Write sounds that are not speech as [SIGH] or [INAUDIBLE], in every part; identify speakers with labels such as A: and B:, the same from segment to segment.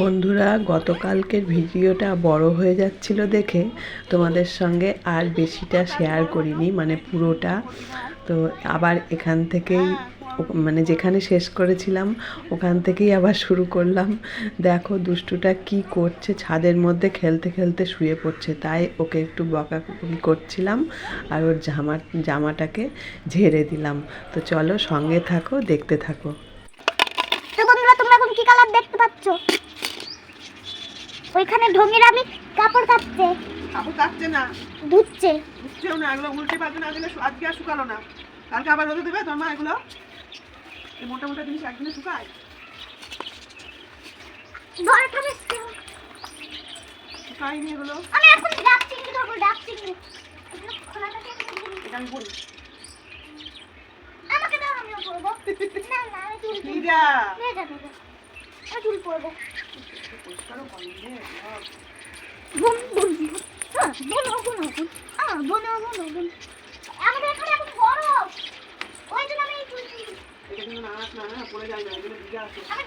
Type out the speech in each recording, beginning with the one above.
A: বন্ধুরা, গতকালকের ভিডিওটা বড় হয়ে যাচ্ছিল দেখে তোমাদের সঙ্গে আর বেশিটা শেয়ার করিনি মানে পুরোটা। তো আবার এখান থেকেই মানে যেখানে শেষ করেছিলাম, ওখান থেকেই আবার শুরু করলাম। দেখো দুষ্টুটা কি করছে, ছাদের মধ্যে খেলতে খেলতে শুয়ে পড়ছে, তাই ওকে একটু বকাবকি করছিলাম আর ওর জামা, জামাটাকে ঝেড়ে দিলাম। তো চলো সঙ্গে থাকো, দেখতে থাকো।
B: কালার দেখতে পাচ্ছ? ওইখানে ঢঙ্গির আমি কাপড় কাটছে
A: কাপড় কাটছে না।
B: ধুচ্ছে।
A: বুঝছেও না এগুলো উল্টে পাল্টে না দিলে আজকে আর শুকালো না। কালকে আবার রোদে দেবে তোমার মা এগুলো? এই মোটা মোটা জিনিস একদিনে শুকায়। শুকায়নি এগুলো।
B: আমি এখন চিংড়ি ধরবো চিংড়ি।
A: এটা আমি বলি
B: আমাকে দাও পরবো না না আমি চুল পরবো আমি চুল পরবো।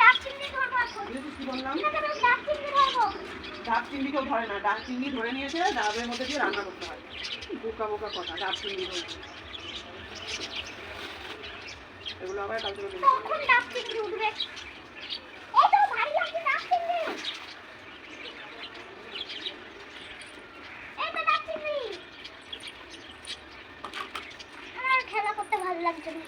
B: ডাক চিংড়ি ডাক
A: কেউ ধরে না ডাব চিংড়ি ধরে নিয়েছে ডাবের মধ্যে দিয়ে রান্না করতে হয় বোকা বোকা কথা ডাব চিংড়ি ধরছে এগুলো আবার কালকে
B: ডাক এই তো ভারী আছে ডাক চিংড়ি এই তো ডাক চিংড়ি আমার খেলা করতে ভালো লাগছে না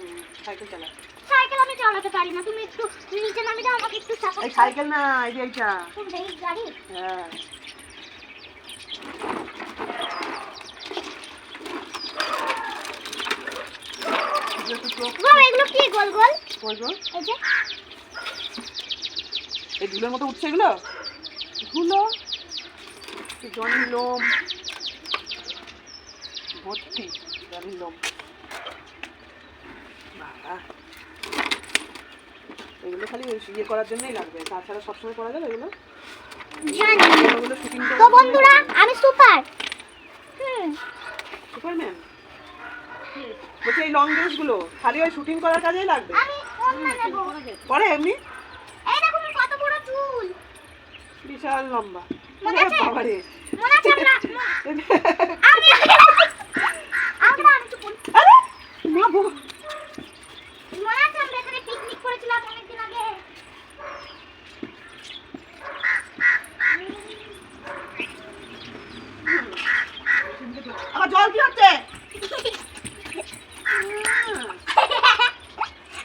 A: হুম, সাইকেল চালা।
B: সাইকেল আমি চালাতে পারি না তুমি একটু নিচে নামি দাও আমাকে একটু
A: এই সাইকেল না এই যে এইটা।
B: তুমি এই গাড়ি?
A: হ্যাঁ।
B: বাবা এগুলো কি? গোল? এই যে।
A: এই ধুলোর মতো উঠছে এগুলো? ধুলো? জনির লোম। ভর্তি জনির লোম বাবা এগুলো খালি ওই ইয়ে করার জন্যই লাগবে। তাছাড়া সবসময় করা যাবে এগুলো?
B: তো বন্ধুরা আমি সুপার। হুম।
A: সুপারম্যান বলছি এই লং ড্রেসগুলো খালি ওই শুটিং করার কাজেই লাগবে? পরে এমনি? বিশাল লম্বা।
B: মনে?
A: বাবারে [LAUGHS]
B: মনে আছে আমরা আমি আমরা আমি তো বল
A: আরে মা বউ
B: মনে আছে আমরা এখানে পিকনিক করেছিলাম অনেকদিন আগে
A: আমার জল কি হচ্ছে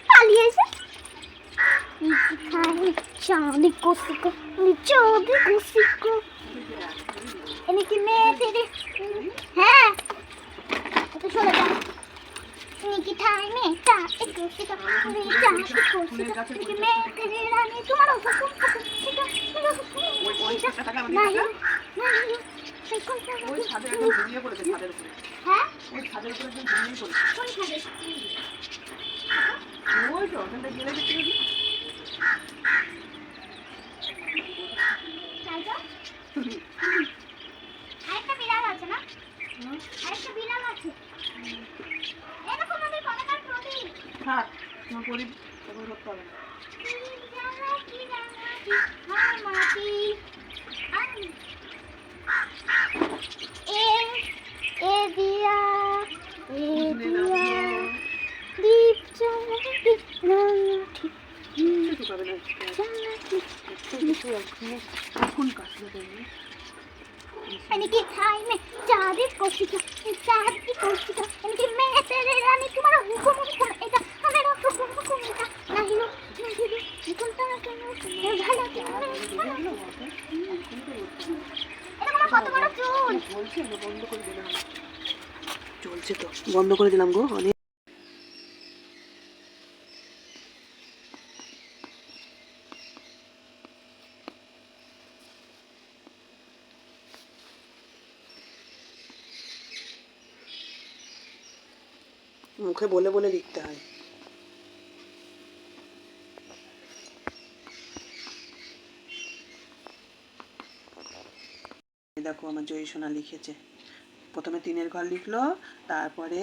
B: পালিয়েছে চাঁদি কোসিকো চাঁদি কোসিকো এনে কি মেয়ে তেরে হ্যাঁ তো চলে যা নিকি ঠাইমে তা একটু সেটা রে যা একটু সেটা নিকি মেয়ে তেরে রানী তোমার হুকুম হুকুম সেটা
A: ওই ওই টাকাটা আমাদের
B: নাই
A: টাকা
B: নাই সেই কোন
A: ওই ছাদে একদম ঘুমিয়ে পড়েছে ছাদের উপরে
B: হ্যাঁ
A: ওই ছাদের উপরে ঘুমিয়ে পড়েছে
B: কোন খাবে
A: ওই তো ওখানটা গেলে দেখতে পাবি
B: তাই তো আরেকটা বিড়াল আছে না আরেকটা বিড়াল আছে এরকম আমাদের পতাকার প্রতীক
A: থাক তোমার পরি তখন করতে হবে না
B: কি জানা কি জানা কি হায় মাটি আই। এ এ দিয়া এ দিয়া দীপ জ্বালাটি রাঙাটি
A: কিছু গরিব তখন
B: ধরতে
A: হবে না এখনকার
B: എനിക്ക് ഹായ് മേ ചാടി കോശിക്കാം ചാടി കോശിക്കാം എനിക്ക് മേ തേരെ റാണി തുമാരോ
A: ഹുക്കും ഹുക്കും বন্ধ করে দিলাম গো অনেক। মুখে বলে বলে লিখতে হয়। দেখো আমার জয়ী সোনা লিখেছে। প্রথমে তিনের ঘর লিখলো তারপরে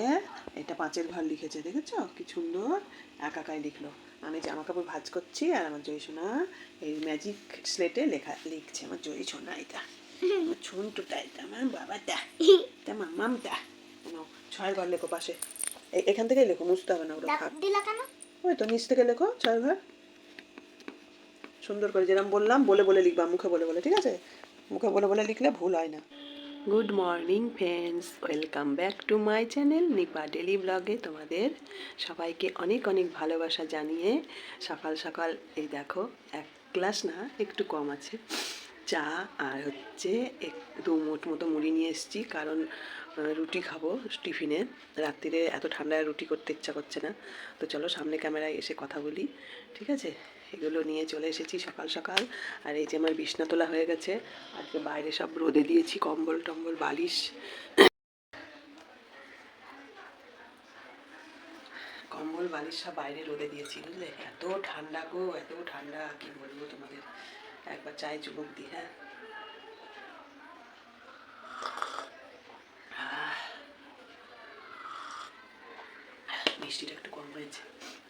A: এটা পাঁচের ঘর লিখেছে দেখেছ? কি সুন্দর। একাকাই লিখলো। আমি জামা কাপড় ভাজ করছি আর আমার জয়ী সোনা এই ম্যাজিক স্লেটে লেখা লিখছে আমার জয়ী সোনা এটা। আমার ছোনটুটা এটা আমার বাবাটা। এটা মামামটা ছয় ঘর লেখো পাশে। এখান থেকেই লেখো মুছতে হবে না ওরা থাক ওই তো নিচ থেকে লেখো ছয় ঘর। সুন্দর করে যেরকম বললাম বলে বলে লিখবা মুখে বলে বলে ঠিক আছে? মুখে বলে বলে লিখলে ভুল হয় না। Good morning friends welcome back to my channel Nipa daily ব্লগে তোমাদের সবাইকে অনেক অনেক ভালোবাসা জানিয়ে সকাল সকাল, এই দেখো, এক গ্লাস না, একটু কম আছে। চা আর হচ্ছে এক, দু মুঠ মতো মুড়ি নিয়ে এসেছি, কারণ রুটি খাব টিফিনে। রাত্রিরে এত ঠান্ডায় রুটি করতে ইচ্ছা করছে না। তো চলো সামনে ক্যামেরায় এসে কথা বলি, ঠিক আছে? এগুলো নিয়ে চলে এসেছি সকাল সকাল। আর এই যে আমার বিছনা তোলা হয়ে গেছে, আজকে বাইরে সব রোদে দিয়েছি, কম্বল টম্বল, বালিশ। কম্বল, বালিশ সব বাইরে রোদে দিয়েছি, বুঝলে? এত ঠান্ডা গো, এত ঠান্ডা, কি বলব তোমাদের? একবার চায় চুমুক দিই হ্যাঁ। মিষ্টিটা একটু কম হয়েছে।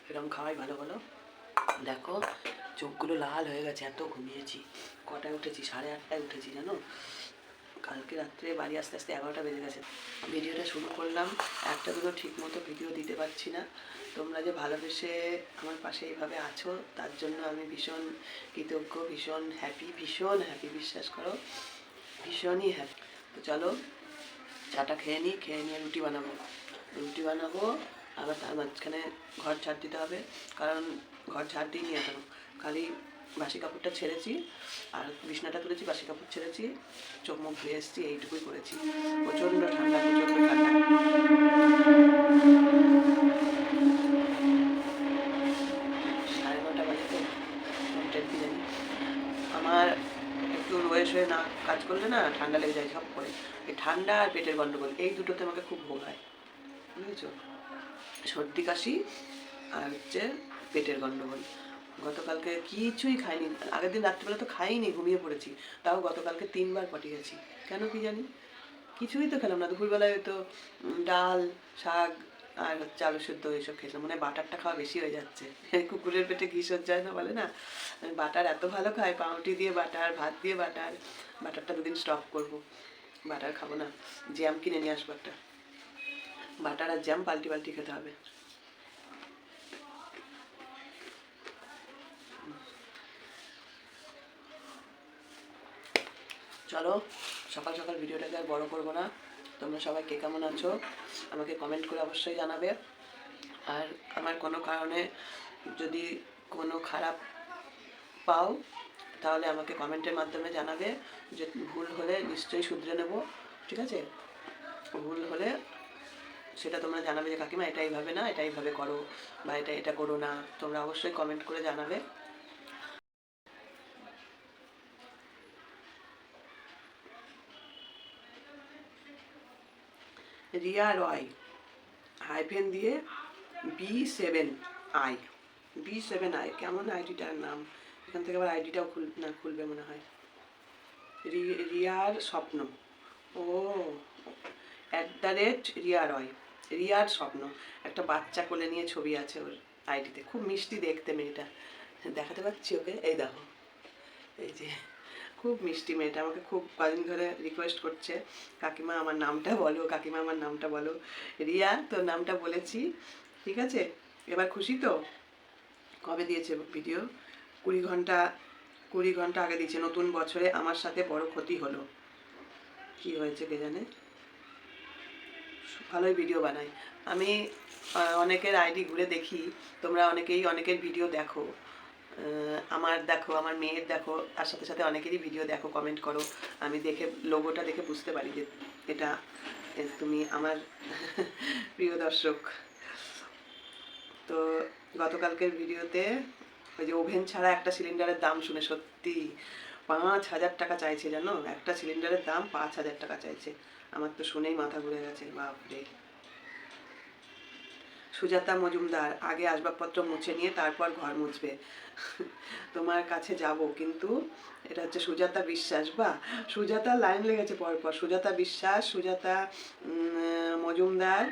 A: এরকম খাওয়াই ভালো বলো? দেখো, চোখগুলো লাল হয়ে গেছে, এত ঘুমিয়েছি। কটায় উঠেছি? সাড়ে আটটায় উঠেছি, জানো? কালকে রাত্রে বাড়ি আসতে আসতে এগারোটা বেজে গেছে। ভিডিওটা শুরু করলাম। একটা দুটো ঠিক মতো ভিডিও দিতে পারছি না। তোমরা যে ভালোবেসে আমার পাশে এইভাবে আছো, তার জন্য আমি ভীষণ কৃতজ্ঞ, ভীষণ হ্যাপি ভীষণ হ্যাপি বিশ্বাস করো। ভীষণই হ্যাপি তো চলো, চাটা খেয়ে নিই, খেয়ে নিয়ে রুটি বানাবো। রুটি বানাবো, আবার তার মাঝখানে ঘর ছাড় দিতে হবে। কারণ ঘর ঝাড় দিইনি এখনও খালি বাসি কাপড়টা ছেড়েছি আর বিছনাটা তুলেছি, বাসি কাপড় ছেড়েছি, চোখ মুখ ধুয়ে এসেছি, এইটুকুই করেছি। প্রচণ্ড ঠান্ডা প্রচণ্ড ঠান্ডা। সাড়ে আমার একটু রয়ে না কাজ করলে না ঠান্ডা লেগে যায় সব করে। এই ঠান্ডা আর পেটের গন্ডগোল, এই দুটোতে আমাকে খুব ভোগ হয়। বুঝেছ? সর্দি, কাশি আর হচ্ছে পেটের গন্ডগোল। গতকালকে কিছুই খাইনি। আগের দিন রাত্রিবেলা তো খাইনি, ঘুমিয়ে পড়েছি। তাও গতকালকে তিনবার পটি গেছি কেন কি জানি? কিছুই তো খেলাম না। দুপুরবেলায় তো ডাল, শাক আর হচ্ছে আলু সেদ্ধ এইসব খেয়েছিলাম। মানে বাটারটা খাওয়া বেশি হয়ে যাচ্ছে। [LAUGHS] কুকুরের পেটে ঘি যায় না বলে না? বাটার এত ভালো খাই পাউরুটি দিয়ে বাটার, ভাত দিয়ে বাটার। বাটারটা দুদিন স্টক করব। বাটার খাব না। জ্যাম কিনে নিয়ে আসব একটা। বাটার আর জ্যাম পাল্টি পাল্টি খেতে হবে। চলো, সকাল সকাল ভিডিওটাকে আর বড় করব না। তোমরা সবাই কে কেমন আছো? আমাকে কমেন্ট করে অবশ্যই জানাবে। আর আমার কোনো কারণে যদি কোনো খারাপ পাও, তাহলে আমাকে কমেন্টের মাধ্যমে জানাবে যে ভুল হলে নিশ্চয়ই শুধরে নেব, ঠিক আছে? ভুল হলে সেটা তোমরা জানাবে যে, কাকিমা, এটা এইভাবে না, এটা এইভাবে করো বা এটা এটা করো না। তোমরা অবশ্যই কমেন্ট করে জানাবে। রিয়া রয় হাইফেন দিয়ে B seven I. B seven I. কেমন আইডিটার নাম? এখান থেকে আবার আইডিটাও খুল, না খুলবে মনে হয়। রিয়ার স্বপ্ন। ও at the rate Riya Roy রিয়ার স্বপ্ন। একটা বাচ্চা কোলে নিয়ে ছবি আছে ওর আইডিতে। খুব মিষ্টি দেখতে মেয়েটা। দেখাতে পাচ্ছি ওকে? এই দেখো। এই যে খুব মিষ্টি মেয়েটা, আমাকে খুব কদিন ধরে রিকোয়েস্ট করছে, কাকিমা, আমার নামটা বলো, কাকিমা, আমার নামটা বলো। রিয়া, তোর নামটা বলেছি, ঠিক আছে? এবার খুশি তো? কবে দিয়েছে ভিডিও কুড়ি ঘণ্টা কুড়ি ঘণ্টা আগে দিয়েছে, নতুন বছরে আমার সাথে বড় ক্ষতি হলো। কি হয়েছে কে জানে? ভালোই ভিডিও বানাই আমি অনেকের আইডি ঘুরে দেখি, তোমরা অনেকেই অনেকের ভিডিও দেখো। আমার দেখো, আমার মেয়ের দেখো, তার সাথে সাথে অনেকেরই ভিডিও দেখো কমেন্ট করো। আমি দেখে লোগোটা দেখে বুঝতে পারি যে এটা তুমি আমার [LAUGHS] প্রিয় দর্শক। তো গতকালকের ভিডিওতে ওই যে ওভেন ছাড়া একটা সিলিন্ডারের দাম শুনে সত্যি পাঁচ হাজার টাকা চাইছে, জানো? একটা সিলিন্ডারের দাম পাঁচ হাজার টাকা চাইছে। আমার তো শুনেই মাথা ঘুরে গেছে, বাপরে। সুজাতা মজুমদার আগে আসবাবপত্র মুছে নিয়ে তারপর ঘর মুছবে। তোমার কাছে যাব, কিন্তু এটা হচ্ছে সুজাতা বিশ্বাস, বা সুজাতা লাইন লেগেছে পরপর। সুজাতা বিশ্বাস, সুজাতা মজুমদার,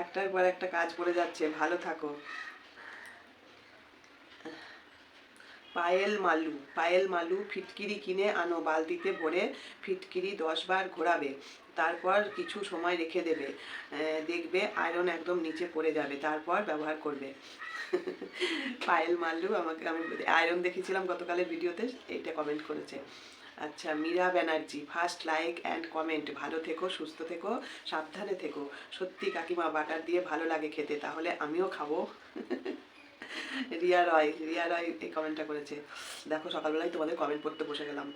A: একটার পর একটা কাজ করে যাচ্ছে। ভালো থাকো। পায়েল মালু পায়েল মালু ফিটকিরি কিনে আনো, বালতিতে ভরে ফিটকিরি দশ বার ঘোরাবে। তারপর কিছু সময় রেখে দেবে দেখবে আয়রন একদম নিচে পড়ে যাবে, তারপর ব্যবহার করবে। পায়েল মাল্লু আমাকে, আমি আয়রন দেখেছিলাম গতকালের ভিডিওতে, এইটা কমেন্ট করেছে। আচ্ছা Meera Banerjee first like and comment ভালো থেকো, সুস্থ থেকো, সাবধানে থেকো। সত্যি কাকিমা বাটার দিয়ে ভালো লাগে খেতে, তাহলে আমিও খাব। রিয়া রয় রিয়া রয় এই কমেন্টটা করেছে। দেখো, সকালবেলায় তোমাদের কমেন্ট পড়তে বসে গেলাম।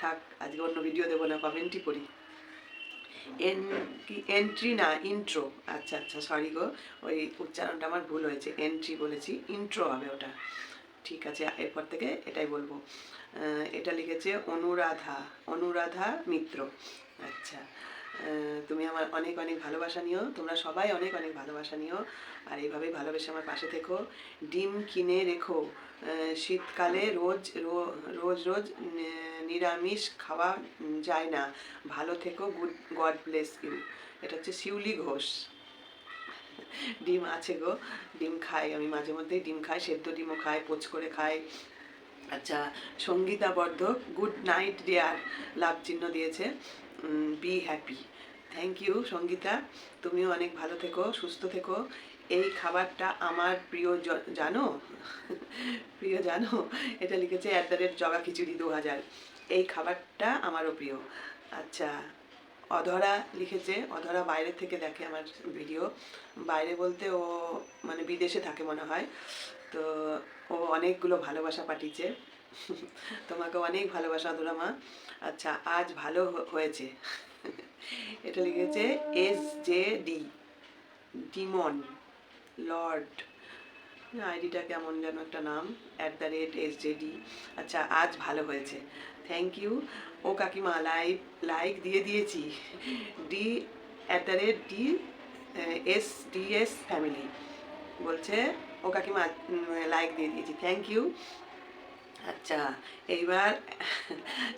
A: থাক, আজকে অন্য ভিডিও দেবো না কমেন্টই পড়ি। এন কি এন্ট্রি না ইন্ট্রো আচ্ছা আচ্ছা সরি গো, ওই উচ্চারণটা আমার ভুল হয়েছে এন্ট্রি বলেছি ইন্ট্রো হবে ওটা। ঠিক আছে, এরপর থেকে এটাই বলব। এটা লিখেছে অনুরাধা অনুরাধা মিত্র। আচ্ছা তুমি আমার অনেক অনেক ভালোবাসা নিও। তোমরা সবাই অনেক অনেক ভালোবাসা নিও। আর এইভাবেই ভালোবেসে আমার পাশে থেকো। ডিম কিনে রেখো। শীতকালে রোজ রোজ রোজ নিরামিষ খাওয়া যায় না। ভালো থেকো। Good, God bless you. এটা হচ্ছে শিউলি ঘোষ। ডিম আছে গো। ডিম খাই। আমি মাঝে মধ্যেই ডিম খাই, সেদ্ধ ডিমও খাই, পোচ করে খাই। আচ্ছা সঙ্গীতা বর্ধক, গুড নাইট ডিয়ার। লাভ চিহ্ন দিয়েছে। Be happy thank you Sangeeta তুমিও অনেক ভালো থেকো, সুস্থ থেকো। এই খাবারটা আমার প্রিয় জানো? [LAUGHS] প্রিয় জানো? এটা লিখেছে অ্যাট দ্য রেট জগা খিচুড়ি দু হাজার। এই খাবারটা আমারও প্রিয়। আচ্ছা অধরা লিখেছে, অধরা বাইরে থেকে দেখে আমার ভিডিও। বাইরে বলতে ও মানে বিদেশে থাকে মনে হয়। তো ও অনেকগুলো ভালোবাসা পাঠিয়েছে। [LAUGHS] তোমাকে অনেক ভালোবাসা অধরা মা। আচ্ছা আজ ভালো হয়েছে। এটা লিখেছে S J D demon lord আইডিটা কেমন যেন একটা নাম at the rate S J D আচ্ছা আজ ভালো হয়েছে। থ্যাংক ইউ ও কাকিমা লাইক লাইক দিয়ে দিয়েছি। D at the rate D S D S family বলছে, ও কাকিমা লাইক দিয়ে দিয়েছি। থ্যাংক ইউ আচ্ছা এইবার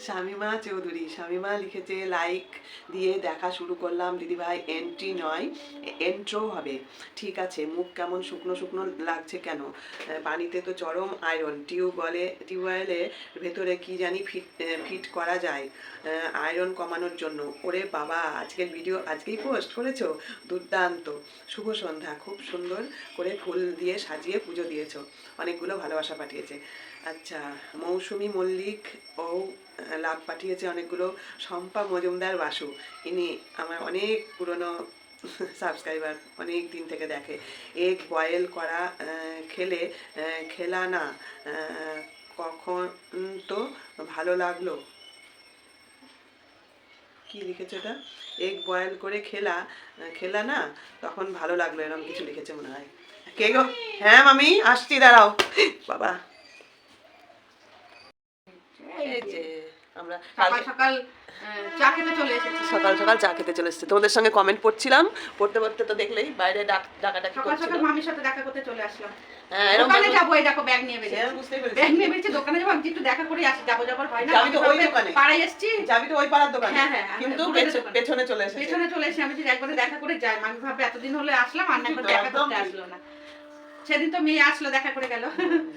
A: শামিমা চৌধুরী, শামিমা লিখেছে লাইক দিয়ে দেখা শুরু করলাম। দিদিভাই এন্ট্রি নয় এন্ট্রো হবে। ঠিক আছে, মুখ কেমন শুকনো শুকনো লাগছে কেন? পানিতে তো চরম আয়রন টিউবওয়েলে টিউবওয়েলে ভেতরে কি জানি ফিট ফিট করা যায় আয়রন কমানোর জন্য। ওরে বাবা, আজকের ভিডিও আজকেই পোস্ট করেছ? দুর্দান্ত। শুভ সন্ধ্যা। খুব সুন্দর করে ফুল দিয়ে সাজিয়ে পুজো দিয়েছ। অনেকগুলো ভালোবাসা পাঠিয়েছে। আচ্ছা মৌসুমি মল্লিক ও লাভ পাঠিয়েছে অনেকগুলো শম্পা মজুমদার বাসু। ইনি আমার অনেক পুরনো [LAUGHS] সাবস্ক্রাইবার, অনেক দিন থেকে দেখে। এগ বয়েল করা খেলে খেলা না কখন তো ভালো লাগল? কি লিখেছে এটা? এগ বয়েল করে খেলা খেলা না, তখন ভালো লাগল, এরকম কিছু লিখেছে মনে হয়। কে গো? হ্যাঁ মামি, আসছি, দাঁড়াও। বাবা। আমরা
C: সকাল সকাল চা খেতে চলে এসেছি।
A: সকাল সকাল চা খেতে চলে এসেছে। তোমাদের সঙ্গে কমেন্ট পড়ছিলাম। পড়তে পড়তে তো দেখলেই বাইরে ডাক ডাকাডাকি
C: সকাল সকাল মামির সাথে দেখা করতে চলে আসলাম।
A: হ্যাঁ
C: দোকানে যাব এই দেখো ব্যাগ নিয়ে বেরিয়ে
A: আমি বুঝতেই পেরেছি।
C: ব্যাগ নিয়ে বেরিয়েছি দোকানে যাব আমি একটু দেখা করে আসি। যাব যাবার হয় না
A: যাবি তো
C: আমি
A: ওই দোকানে।
C: পাড়ায় এসেছি।
A: যাবি তো ওই পাড়ার দোকানে।
C: হ্যাঁ, হ্যাঁ,
A: কিন্তু। পেছনে চলে এসেছে।
C: পেছনে চলে এসে আমি একবারে দেখা করে যাই মামি ভাবে এতদিন হলে আসলাম আর একবার দেখা করতে আসলো না। সেদিন তো মেয়ে আসলো দেখা করে গেল।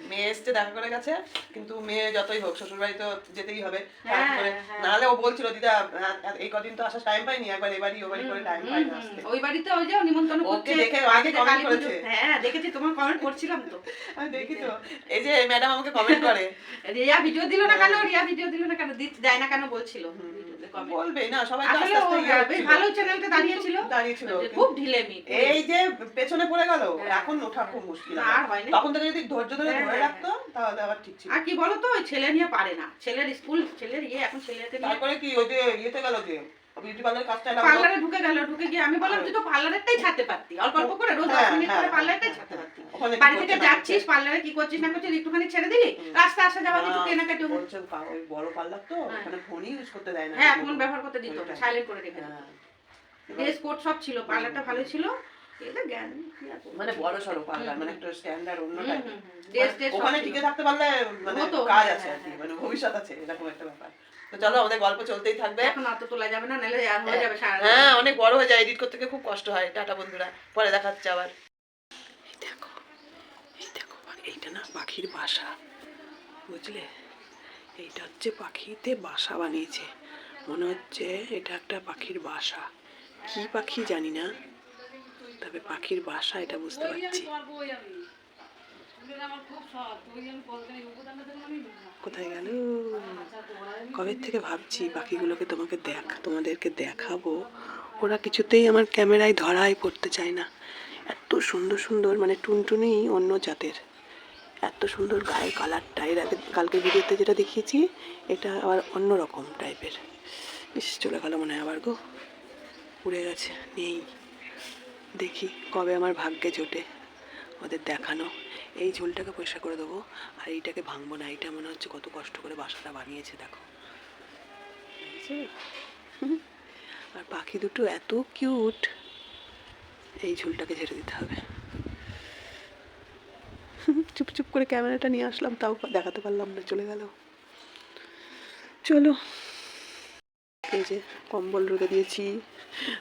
A: মেয়ে এসছে দেখা করে গেছে কিন্তু মেয়ে যতই হোক শ্বশুর বাড়ি তো যেতেই হবে
C: হ্যাঁ,
A: করে।
C: হ্যাঁ।
A: নাহলে ও বলছিল দিদা এই কদিন তো আসার টাইম পাইনি একবার এবারই ও বাড়ি করে টাইম পাই না
C: ওই বাড়িতে ওই যে নিমন্ত্রণ করছে
A: দেখে
C: কালী পুজো।
A: করেছে।
C: হ্যাঁ দেখেছি তোমার কমেন্ট করছিলাম তো।
A: আমি দেখি তো। এই যে ম্যাডাম আমাকে কমেন্ট করে। [LAUGHS]
C: রিয়া ভিডিও দিল না কেন? রিয়া ভিডিও দিল না কেন? দিতে যায় না কেন বলছিল।
A: বলবেই না সবাই আস্তে আস্তে।
C: ভালো চ্যানেলটা দাঁড়িয়েছিল।
A: দাঁড়িয়েছিল
C: খুব ঢিলেমি।
A: এই যে পেছনে পড়ে গেল
C: হ্যাঁ।
A: এখন ওঠা খুব মুশকিল
C: আর হয় না।
A: তখন থেকে যদি ধৈর্য ধরে
C: হ্যাঁ,
A: ধরে
C: হ্যাঁ,
A: রাখতো তাহলে আবার ঠিক ছিল।
C: আর কি বলো তো ওই ছেলে নিয়ে পারে না। ছেলের স্কুল ছেলের ইয়ে এখন নিয়ে
A: তারপরে কি ওই যে ইয়েতে গেল যে বিউটি পার্লার কাজটা
C: পার্লারে ঢুকে গেল ঢুকে গিয়ে আমি বললাম তুই তো পার্লারটাই ছাড়তে পারতি। অল্প অল্প করে রোজ দশ
A: হ্যাঁ,
C: মিনিট
A: হ্যাঁ,
C: করে
A: হ্যাঁ,
C: পার্লারটাই
A: হ্যাঁ,
C: ছাড়তে পারতি। বাড়ি থেকে যাচ্ছিস পার্লারে কি করছিস না করছিস একটুখানি ছেড়ে দিলি? রাস্তা আসা যাওয়া কিছু
A: না,
C: কেনাকাটি
A: বলছে ওই বড় পার্লার তো
C: হ্যাঁ।
A: ওখানে ফোনই ইউজ করতে দেয় না।
C: হ্যাঁ ফোন ব্যবহার করতে দিত
A: ওইটাই।
C: সাইলেন্ট করে রেখে দিত।
A: হ্যাঁ।
C: ড্রেস কোড সব ছিল পার্লারটা ভালো ছিল। এটা জ্ঞান?
A: মানে বড় সড়ো পার্লার মানে একটা স্ট্যান্ডার্ড অন্য
C: সব
A: ওখানে টিকে থাকতে পারলে মানে কাজ
C: হ্যাঁ,
A: আছে আর কি
C: হ্যাঁ,
A: মানে ভবিষ্যৎ আছে এরকম একটা ব্যাপার। তো চলো আমাদের গল্প চলতেই থাকবে।
C: এখন অত তোলা যাবে না নাহলে আর হয়ে যাবে সারা
A: হ্যাঁ অনেক বড় হয়ে যায় এডিট করতে গিয়ে খুব কষ্ট হয়। টাটা বন্ধুরা। পরে দেখাচ্ছে আবার। দেখো এই দেখো এইটা না পাখির বাসা বুঝলে? এইটা হচ্ছে পাখিতে বাসা বানিয়েছে। মনে হচ্ছে এটা একটা পাখির বাসা। কি পাখি জানি না। তবে পাখির বাসা এটা বুঝতে পারছি। কোথায় গেল? কবে থেকে ভাবছি পাখিগুলোকে তোমাকে দেখ তোমাদেরকে দেখাবো। ওরা কিছুতেই আমার ক্যামেরায় ধরাই পড়তে চায় না। এত সুন্দর সুন্দর মানে টুনটুনি অন্য জাতের। এত সুন্দর গায়ে কালারটা। এর আগে কালকে ভিডিওতে যেটা দেখিয়েছি এটা আবার অন্য রকম টাইপের ইস চলে গেল মনে হয় আবার গো। উড়ে গেছে নেই। দেখি কবে আমার ভাগ্যে জোটে। ওদের দেখানো। এই ঝোলটাকে পরিষ্কার করে দেবো। আর এইটাকে ভাঙবো না। এইটা মনে হচ্ছে কত কষ্ট করে বাসাটা বানিয়েছে, দেখো। আর পাখি দুটো এত কিউট। এই ঝোলটাকে ঝেড়ে দিতে হবে। চুপ চুপ করে ক্যামেরাটা নিয়ে আসলাম, তাও দেখাতে পারলাম না, চলে গেল। চলো। এই যে কম্বল রোদে দিয়েছি,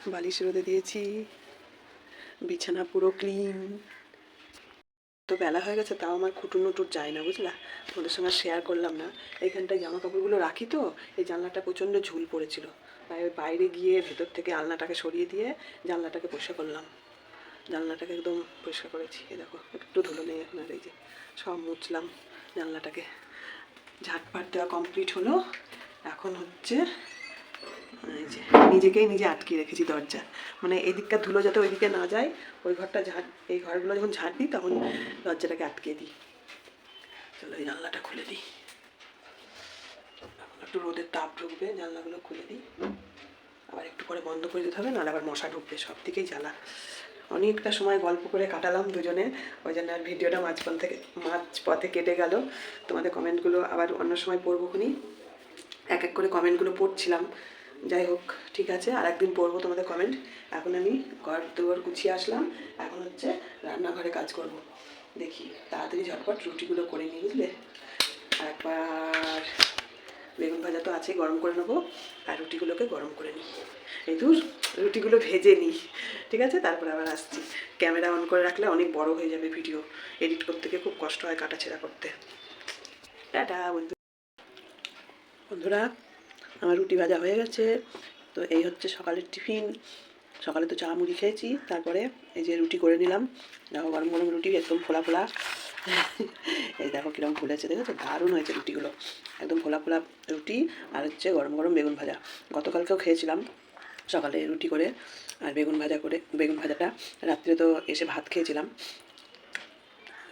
A: বালিশ রোদে দিয়েছি। বিছানা পুরো ক্লিন তো বেলা হয়ে গেছে, তাও আমার খুটুর নুটুর যায় না, বুঝলা? তোমাদের সঙ্গে শেয়ার করলাম না। এইখানটায় জামা কাপড়গুলো রাখি তো, এই জানলাটা প্রচণ্ড ঝুল পড়েছিল। তাই ওই বাইরে গিয়ে ভেতর থেকে আলনাটাকে সরিয়ে দিয়ে জানলাটাকে পরিষ্কার করলাম। জানলাটাকে একদম পরিষ্কার করেছি। এই দেখো, একটু ধুলো নেই এখন আর এই যে। সব মুছলাম জানলাটাকে। ঝাটপাট দেওয়া কমপ্লিট হলো। এখন হচ্ছে নিজেকেই নিজে আটকে রেখেছি দরজা। মানে এদিককার ধুলো যাতে ওইদিকে না যায়, ওই ঘরটা ঝাঁট এই ঘরগুলো যখন ঝাঁট দিই, তখন দরজাটাকে আটকে দিই। চলো এই জানলাটা খুলে দিই। একটু রোদের তাপ ঢুকবে, জানলাগুলো খুলে দিই। আবার একটু পরে বন্ধ করে দিতে হবে, নাহলে আবার মশা ঢুকবে সব দিকেই জ্বালা। অনেকটা সময় গল্প করে কাটালাম দুজনে, ওই জন্য আর ভিডিওটা মাঝপথ থেকে মাঝ পথে কেটে গেল। তোমাদের কমেন্টগুলো আবার অন্য সময় পড়ব খুনি। এক এক করে কমেন্টগুলো পড়ছিলাম। যাই হোক, ঠিক আছে, আর একদিন পড়ব তোমাদের কমেন্ট এখন আমি ঘর দুয়ার গুছিয়ে আসলাম। এখন হচ্ছে রান্নাঘরে কাজ করব। দেখি, তাড়াতাড়ি ঝটপট রুটিগুলো করে নিই, বুঝলে? একবার বেগুন ভাজা তো আছে গরম করে নেব। আর রুটিগুলোকে গরম করে নিই। এই দূর রুটিগুলো ভেজে নিই। ঠিক আছে? তারপরে আবার আসছি। ক্যামেরা অন করে রাখলে অনেক বড় হয়ে যাবে ভিডিও। এডিট করতে গিয়ে খুব কষ্ট হয় কাটাছেড়া করতে। টাটা, বন্ধু। বন্ধুরা আমার রুটি ভাজা হয়ে গেছে। তো এই হচ্ছে সকালের টিফিন। সকালে তো চা মুড়ি খেয়েছি, তারপরে এই যে রুটি করে নিলাম। দেখো গরম গরম রুটি একদম ফোলা ফোলা। এই দেখো কীরকম ফুলেছে, দেখেছ? দারুণ হয়েছে রুটিগুলো। একদম ফোলা ফোলা রুটি আর হচ্ছে গরম গরম বেগুন ভাজা। গতকালকেও খেয়েছিলাম সকালে রুটি করে আর বেগুন ভাজা করে, বেগুন ভাজাটা। রাত্রে তো এসে ভাত খেয়েছিলাম।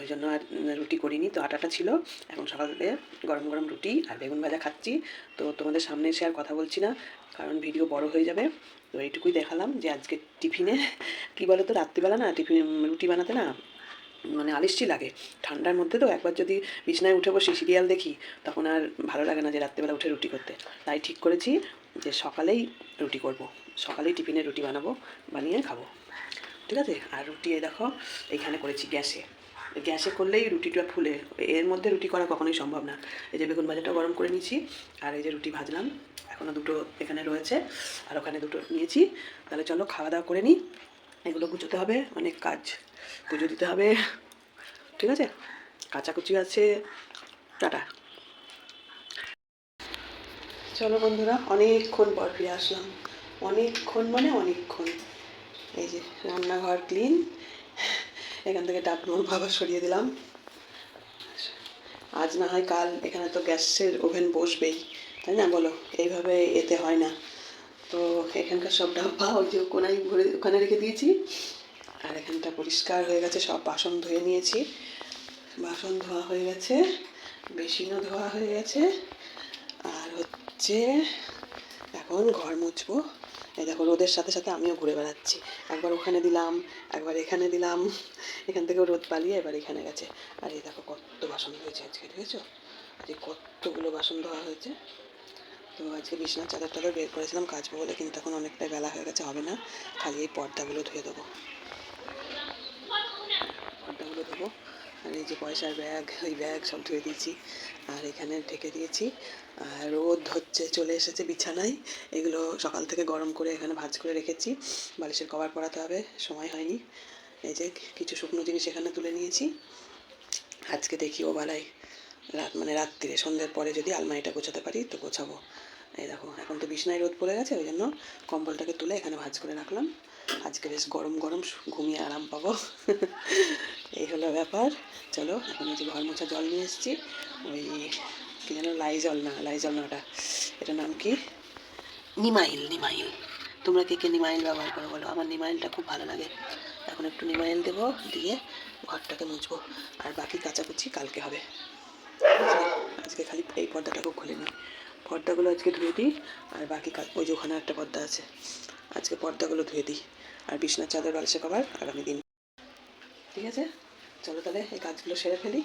A: ওই জন্য আর রুটি করিনি। তো আটাটা ছিল। এখন সকালে গরম গরম রুটি আর বেগুন ভাজা খাচ্ছি। তো তোমাদের সামনে এসে আর কথা বলছি না, কারণ ভিডিও বড় হয়ে যাবে। তো এইটুকুই দেখালাম যে আজকে টিফিনে [LAUGHS] কী বলো তো রাত্রিবেলা না টিফিন, রুটি বানাতে না মানে আলিস্টি লাগে। ঠান্ডার মধ্যে তো একবার যদি বিছনায় উঠে বসি সিরিয়াল দেখি, তখন আর ভালো লাগে না যে রাত্রিবেলা উঠে রুটি করতে। তাই ঠিক করেছি যে সকালেই রুটি করব। সকালেই টিফিনে রুটি বানাবো, বানিয়ে খাব। ঠিক আছে? আর রুটি দেখো, এইখানে করেছি গ্যাসে। গ্যাসে করলেই রুটিটা ফুলে। এর মধ্যে রুটি করা কখনোই সম্ভব না। এই যে বেগুন ভাজাটা গরম করে নিয়েছি, আর এই যে রুটি ভাজলাম। এখনও দুটো এখানে রয়েছে, আর ওখানে দুটো নিয়েছি। তাহলে চলো খাওয়া দাওয়া করে নিই। এগুলো গুছোতে হবে, অনেক কাজ। পুজো দিতে হবে। ঠিক আছে? কাচাকুচি আছে। টাটা। চলো বন্ধুরা, অনেকক্ষণ পর ফিরে আসলাম। অনেকক্ষণ মানে অনেকক্ষণ। এই যে রান্নাঘর ক্লিন। এখান থেকে ডাব বাবা সরিয়ে দিলাম। আজ না হয় কাল এখানে তো গ্যাসের ওভেন বসবেই, তাই না? বলো, এইভাবে এতে হয় না। তো এখানকার সব ডাব্বা, ওই যে কোনায় ভরে, ওখানে রেখে দিয়েছি। আর এখানটা পরিষ্কার হয়ে গেছে, সব বাসন ধুয়ে নিয়েছি। বাসন ধোয়া হয়ে গেছে বেসিনও ধোয়া হয়ে গেছে। আর হচ্ছে, এখন ঘর মুছবো। এই দেখো, রোদের সাথে সাথে আমিও ঘুরে বেড়াচ্ছি। একবার ওখানে দিলাম, একবার এখানে দিলাম। এখান থেকেও রোদ পালিয়ে এবার এখানে গেছে। আর এই দেখো, কত বাসন ধুয়েছে আজকে, দেখেছ? আজকে কতগুলো বাসন ধোয়া হয়েছে। তো আজকে বিছানার চাদর টাদর বের করেছিলাম, কাচবো বলে, কিন্তু এখন অনেকটাই বেলা হয়ে গেছে, হবে না। খালি এই পর্দাগুলো ধুয়ে দেবো পর্দাগুলো দেবো আর এই যে পয়সার ব্যাগ, ওই ব্যাগ সব ধুয়ে দিয়েছি আর এখানে ঢেকে দিয়েছি। আর রোদ হচ্ছে চলে এসেছে বিছানায়। এগুলো সকাল থেকে গরম করে এখানে ভাজ করে রেখেছি। বালিশের কভার পরাতে হবে, সময় হয়নি। এই যে কিছু শুকনো জিনিস এখানে তুলে নিয়েছি। আজকে দেখি ও বেলায় রাত মানে রাত্রিরে, সন্ধ্যের পরে যদি আলমারিটা গোছাতে পারি তো গোছাবো। এই দেখো, এখন তো বিছনায় রোদ পড়ে গেছে, ওই জন্য কম্বলটাকে তুলে এখানে ভাঁজ করে রাখলাম। আজকে বেশ গরম গরম ঘুমিয়ে আরাম পাবো। [LAUGHS] এই হলো ব্যাপার। চলো, এখন যে ঘর মোছা জল নিয়ে এসেছি। ওই কী যেন লাইজল না লাইজল না ওটা। এটার নাম কি? নিমাইল নিমাইল। তোমরা কে কে নিমাইল ব্যবহার করো বলো? আমার নিমাইলটা খুব ভালো লাগে। এখন একটু নিমাইল দেবো, দিয়ে ঘরটাকে মুছবো। আর বাকি কাচাকুচি কালকে হবে। আজকে- খালি এই পর্দাটাকেও খুলে নিই। পর্দাগুলো আজকে ধুয়ে দিই, আর বাকি ওই যে ওখানে একটা পর্দা আছে। আজকে পর্দাগুলো ধুয়ে দিই। আর বিছনার চাদর বালিশে কভার, আগামী দিন। ঠিক আছে? চলো তাহলে এই কাজগুলো সেরে ফেলি।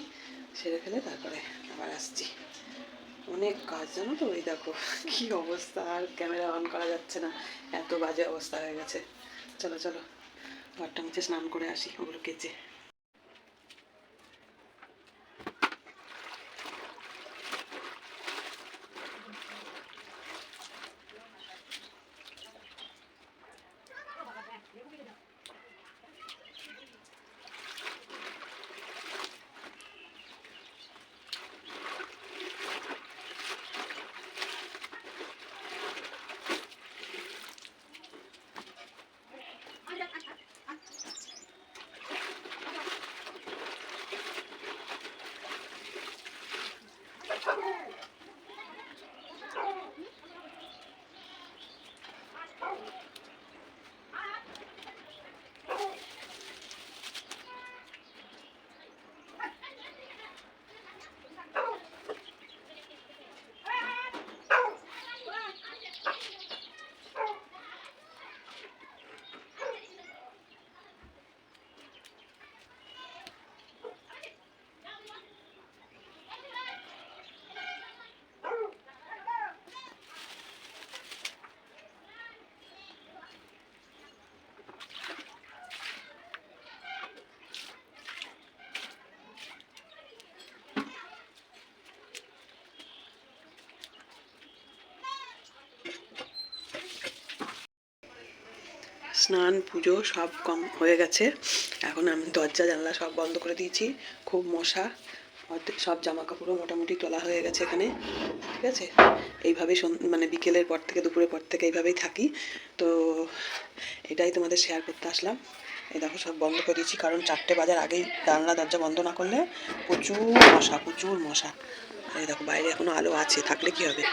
A: সেরে ফেলে তারপরে আবার আসছি। অনেক কাজ, জানো তো? ওই দেখো, কি অবস্থা? আর ক্যামেরা অন করা যাচ্ছে না। এত বাজে অবস্থা হয়ে গেছে। চলো চলো। ঘরটা মুছে স্নান করে আসি, ওগুলো কেচে। Come here. স্নান, পুজো সব কম হয়ে গেছে। এখন আমি দরজা, জানলা সব বন্ধ করে দিয়েছি। খুব মশা। সব জামা কাপড়ও মোটামুটি তোলা হয়ে গেছে এখানে। ঠিক আছে? এইভাবেই মানে বিকেলের পর থেকে, দুপুরের পর থেকে এইভাবেই থাকি। তো এটাই তোমাদের শেয়ার করতে আসলাম। এই দেখো সব বন্ধ করে দিয়েছি। কারণ চারটে বাজার আগেই জানলা, দরজা বন্ধ না করলে প্রচুর মশা প্রচুর মশা। এই দেখো, বাইরে এখনও আলো আছে। থাকলে কি হবে?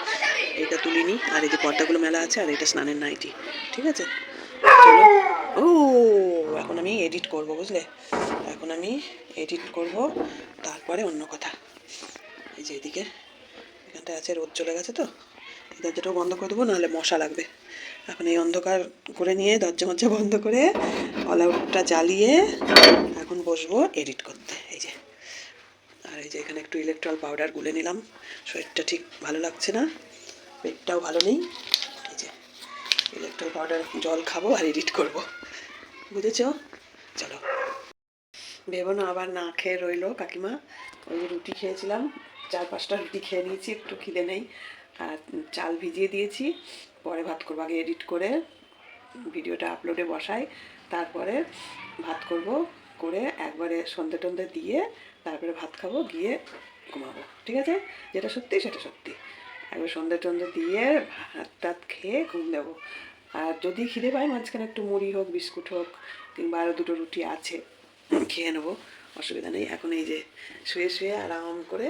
A: এইটা তুলিনি। আর এই যে পর্দাগুলো মেলা আছে, আর এটা স্নানের নাইটি। ঠিক আছে? চলো। ও এখন আমি এডিট করব বুঝলে? এখন আমি এডিট করব তারপরে অন্য কথা। এই যে এদিকে এখানটা আছে রোদ চলে গেছে তো। এই দরজাটাও বন্ধ করে দেবো নাহলে মশা লাগবে। এখন এই অন্ধকার করে নিয়ে দরজা মজ্জা বন্ধ করে অল আউটটা জ্বালিয়ে এখন বসবো এডিট করতে। এই যে আর এই যে এখানে একটু ইলেকট্রল পাউডার গুলে নিলাম। শরীরটা ঠিক ভালো লাগছে না পেটটাও ভালো নেই। ইলেকট্রল পাউডার জল খাব আর এডিট করব। বুঝেছ? চলো। ভেবো না আবার না খেয়ে রইল, কাকিমা। ওই যে রুটি খেয়েছিলাম, চার পাঁচটা রুটি খেয়ে নিয়েছি, একটু খিদে নেই। আর চাল ভিজিয়ে দিয়েছি, পরে ভাত করব, আগে এডিট করে ভিডিওটা আপলোডে বসাই, তারপরে ভাত করব, করে একবারে সন্ধে টন্ধে দিয়ে তারপরে ভাত খাব, গিয়ে ঘুমাবো। ঠিক আছে? যেটা সত্যি সেটা সত্যি। একবার সন্ধে টন্ধে দিয়ে ভাত টাত খেয়ে ঘুম দেবো। আর যদি খিদে পাই মাঝখানে একটু মুড়ি হোক, বিস্কুট হোক, কিংবা আরও দুটো রুটি আছে, খেয়ে নেব, অসুবিধা নেই। এখন এই যে শুয়ে শুয়ে আরাম করে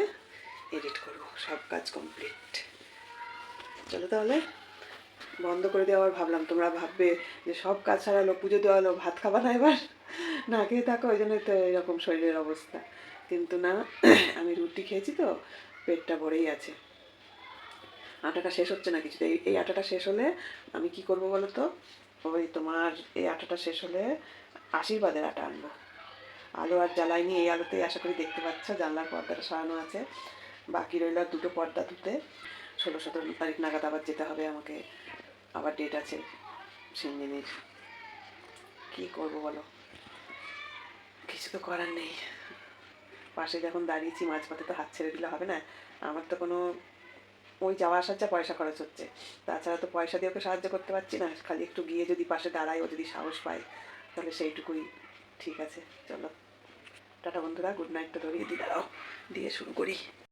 A: এডিট করব, সব কাজ কমপ্লিট চলো তাহলে, বন্ধ করে আবার ভাবলাম। তোমরা ভাববে যে সব কাজ সারালো পুজো দেওয়া হলো, ভাত খাবা না এবার? না খেয়ে থাকো, ওই জন্যই তো এরকম শরীরের অবস্থা। কিন্তু না, আমি রুটি খেয়েছি তো, পেটটা ভরেই আছে। আটাটা শেষ হচ্ছে না কিছুতে এই- আটাটা শেষ হলে আমি কি করব বলো তো? ওই তোমার এই আটাটা শেষ হলে আশীর্বাদের আটা আনব। আলো আর জ্বালাইনি এই আলোতেই আশা করি দেখতে পাচ্ছ, জানলার পর্দাটা সরানো আছে। বাকি রইল দুটো পর্দা ধুতে। ষোলো সতেরো তারিখ নাগাদ আবার যেতে হবে আমাকে। আবার ডেট আছে সিঞ্জিনির কী করব বলো? কিছু তো করার নেই। পাশে যখন দাঁড়িয়েছি, মাঝপথে তো হাত ছেড়ে দিলে হবে না? আমার তো কোনো ওই যাওয়া আসার যা পয়সা খরচ হচ্ছে, তাছাড়া তো পয়সা দিয়ে ওকে সাহায্য করতে পারছি না, খালি একটু গিয়ে যদি পাশে দাঁড়ায়, ও যদি সাহস পায়, তাহলে সেইটুকুই। ঠিক আছে, চলো। টাটা বন্ধুরা গুড নাইটটা ধরিয়ে দিই, দাঁড়াও, দিয়ে শুরু করি।